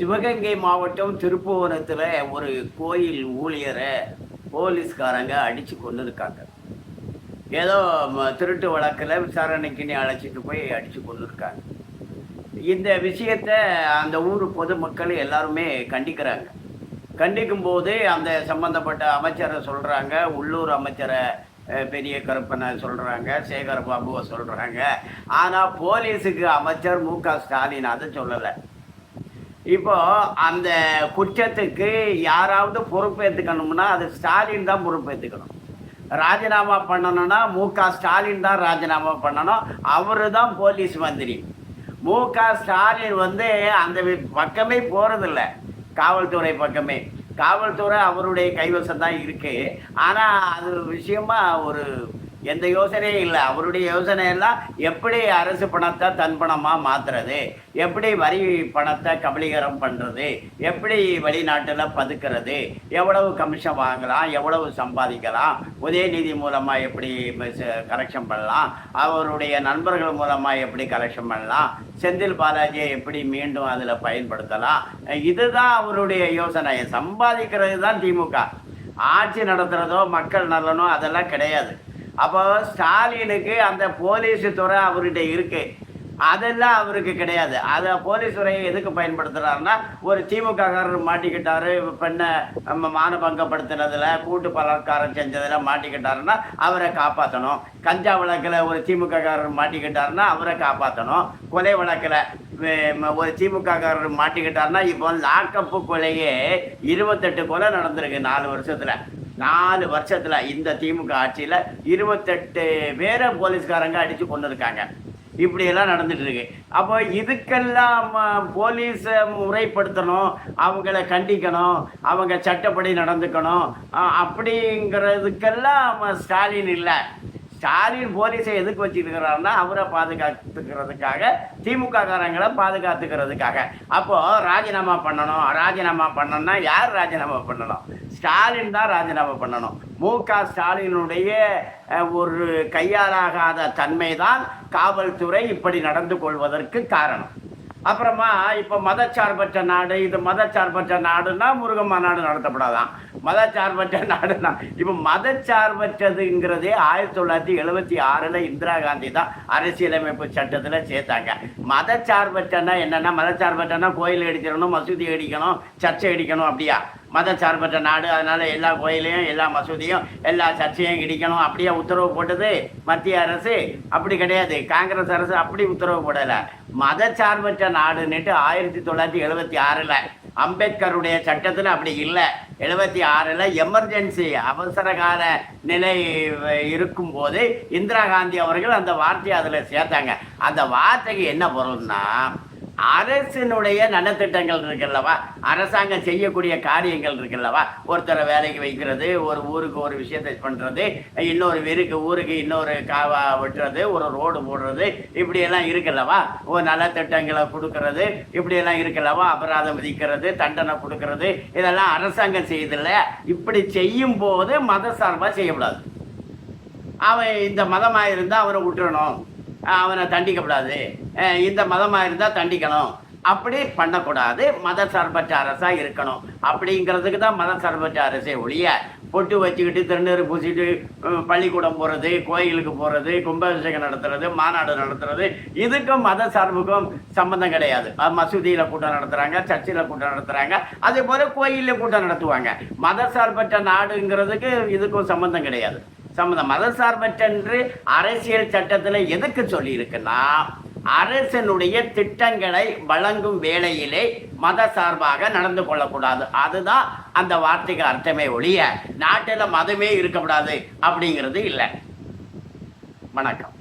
சிவகங்கை மாவட்டம் திருப்புவனத்தில் ஒரு கோயில் ஊழியரை போலீஸ்காரங்க அடித்து கொண்டு இருக்காங்க ஏதோ திருட்டு வழக்கில் விசாரணைக்குன்னு அழைச்சிட்டு போய் அடித்து கொண்டு இருக்காங்க இந்த விஷயத்தை அந்த ஊர் பொதுமக்கள் எல்லாருமே கண்டிக்கிறாங்க. கண்டிக்கும் போது அந்த சம்பந்தப்பட்ட அமைச்சரை சொல்கிறாங்க உள்ளூர் அமைச்சரை பெரிய கருப்பனை சொல்கிறாங்க சேகர் பாபுவை சொல்கிறாங்க ஆனால் போலீஸுக்கு அமைச்சர் மு க ஸ்டாலின் அதை சொல்லலை. இப்போ அந்த குற்றத்துக்கு யாராவது பொறுப்பேற்றுக்கணும்னா அது ஸ்டாலின் தான் பொறுப்பேற்றுக்கணும் ராஜினாமா பண்ணணும்னா மு க ஸ்டாலின் தான் ராஜினாமா பண்ணணும். அவரு தான் போலீஸ் மந்திரி. மு க ஸ்டாலின் வந்து அந்த வி- பக்கமே போகிறதில்ல காவல்துறை பக்கமே. காவல்துறை அவருடைய கைவசம் தான் இருக்குது ஆனால் அது விஷயமா ஒரு எந்த யோசனையும் இல்லை. அவருடைய யோசனை எல்லாம் எப்படி அரசு பணத்தை தன் பணமாக மாற்றுறது எப்படி வரி பணத்தை கபலீகரம் பண்ணுறது எப்படி வெளிநாட்டில் பதுக்கிறது? எவ்வளவு கமிஷன் வாங்கலாம்? எவ்வளவு சம்பாதிக்கலாம்? உதயநிதி மூலமாக எப்படி கரெக்ஷன் பண்ணலாம்? அவருடைய நண்பர்கள் மூலமாக எப்படி கரெக்ஷன் பண்ணலாம்? செந்தில் பாலாஜியை எப்படி மீண்டும் அதில் பயன்படுத்தலாம்? இதுதான் அவருடைய யோசனை. சம்பாதிக்கிறது தான் திமுக. ஆட்சி நடத்துகிறதோ மக்கள் நலனோ அதெல்லாம் கிடையாது. அப்போ ஸ்டாலினுக்கு அந்த போலீஸ் துறை அவர்கிட்ட இருக்குது அதெல்லாம் அவருக்கு கிடையாது. அதை போலீஸ் துறையை எதுக்கு பயன்படுத்துகிறாருன்னா ஒரு திமுககாரர் மாட்டிக்கிட்டாரு பெண்ணை நம்ம மானபங்கப்படுத்தினதுல கூட்டு பலாத்காரம் செஞ்சதில் மாட்டிக்கிட்டாருன்னா அவரை காப்பாற்றணும் கஞ்சா வழக்கில் ஒரு திமுககாரர் மாட்டிக்கிட்டாருன்னா அவரை காப்பாற்றணும் கொலை வழக்கில் ஒரு திமுககாரர் மாட்டிக்கிட்டாருன்னா இப்போ லாக்கப்பு கொலையே இருபத்தெட்டு கொலை நடந்திருக்கு நாலு வருஷத்தில். நாலு வருஷத்தில் இந்த திமுக ஆட்சியில் இருபத்தெட்டு பேரை போலீஸ்காரங்க அடித்து கொண்டு இருக்காங்க இப்படியெல்லாம் நடந்துட்டு அப்போ இதுக்கெல்லாம் போலீஸை முறைப்படுத்தணும் அவங்கள கண்டிக்கணும் அவங்க சட்டப்படி நடந்துக்கணும் அப்படிங்கிறதுக்கெல்லாம் ஸ்டாலின் இல்லை. ஸ்டாலின் போலீஸை எதுக்கு வச்சுருக்கிறாருன்னா அவரை பாதுகாத்துக்கிறதுக்காக திமுக காரங்களை பாதுகாத்துக்கிறதுக்காக. அப்போது ராஜினாமா பண்ணணும் ராஜினாமா பண்ணணும்னா யார் ராஜினாமா பண்ணணும்? ஸ்டாலின் தான் ராஜினாமா பண்ணணும். மு க ஸ்டாலினுடைய ஒரு கையாலாகாத தன்மை தான் காவல்துறை இப்படி நடந்து கொள்வதற்கு காரணம். அப்புறமா இப்போ மதச்சார்பற்ற நாடு இது மதச்சார்பற்ற நாடுன்னா முருகன் மாநாடு நடத்தப்படாதான். மதச்சார்பற்ற நாடுனா இப்போ மதச்சார்பற்றதுங்கிறதே ஆயிரத்தி தொள்ளாயிரத்தி எழுபத்தி ஆறில் இந்திரா காந்தி தான் அரசியலமைப்பு சட்டத்தில் சேர்த்தாங்க. மதச்சார்பற்றனா என்னென்னா மதச்சார்பற்றனா கோயில் அடிச்சிடணும் மசூதி அடிக்கணும் சர்ச்சை அடிக்கணும் அப்படியா? மதச்சார்பற்ற நாடு. அதனால் எல்லா கோயிலையும் எல்லா மசூதியும் எல்லா சர்ச்சையும் இடிக்கணும். அப்படியே உத்தரவு போட்டது மத்திய அரசு. அப்படி கிடையாது. காங்கிரஸ் அரசு அப்படி உத்தரவு போடலை. மதச்சார்பற்ற நாடுன்னுட்டு ஆயிரத்தி தொள்ளாயிரத்தி எழுபத்தி ஆறில் அம்பேத்கருடைய சட்டத்தில் அப்படி இல்லை. எழுபத்தி ஆறில் எமர்ஜென்சி அவசரகால நிலை இருக்கும்போது இந்திரா காந்தி அவர்கள் அந்த வார்த்தையை அதில் சேர்த்தாங்க. அந்த வார்த்தைக்கு என்ன பொருள்னா அரசினுடைய நலத்திட்டங்கள் இருக்குல்லவா? அரசாங்கம் செய்யக்கூடிய காரியங்கள் இருக்குல்லவா? ஒருத்தரை வேலைக்கு வைக்கிறது ஒரு ஊருக்கு ஒரு விஷயத்தை பண்ணுறது இன்னொரு வீருக்கு ஊருக்கு இன்னொரு காவா வெட்டுறது ஒரு ரோடு போடுறது இப்படியெல்லாம் இருக்குல்லவா? ஒரு நலத்திட்டங்களை கொடுக்கறது இப்படியெல்லாம் இருக்குல்லவா? அபராதம் விதிக்கிறது தண்டனை கொடுக்கறது இதெல்லாம் அரசாங்கம் செய்யுதில்ல இப்படி செய்யும் போது மத சார்பாக செய்யக்கூடாது அவன் இந்த மதமாக இருந்தால் அவரை விட்டுறணும். அவனை தண்டிக்கப்படாது இந்த மதமாக இருந்தால் தண்டிக்கணும். அப்படி பண்ணக்கூடாது. மத சார்பற்ற அரசாக இருக்கணும். அப்படிங்கிறதுக்கு தான் மத சார்பற்ற அரசே ஒழிய பொட்டு வச்சுக்கிட்டு திருநீர் பூசிட்டு பள்ளிக்கூடம் போகிறது கோயிலுக்கு போகிறது கும்பாபிஷேகம் நடத்துறது மாநாடு நடத்துறது இதுக்கும் மத சார்புக்கும் சம்மந்தம் கிடையாது. மசூதியில் கூட்டம் நடத்துகிறாங்க சர்ச்சில் கூட்டம் நடத்துகிறாங்க அதே போல் கோயிலில் கூட்டம் நடத்துவாங்க. மத சார்பற்ற நாடுங்கிறதுக்கு இதுக்கும் சம்மந்தம் கிடையாது. சம்மந்தம் மதசார்பற்றென்று அரசியல் சட்டத்தில் எதுக்கு சொல்லியிருக்குன்னா அரசனுடைய திட்டங்களை வழங்கும் வேளையிலே மத சார்பாக நடந்து கொள்ளக்கூடாது. அதுதான் அந்த வார்த்தைக்கு அர்த்தமே ஒழிய நாட்டில் மதமே இருக்கக்கூடாது அப்படிங்கிறது இல்லை. வணக்கம்.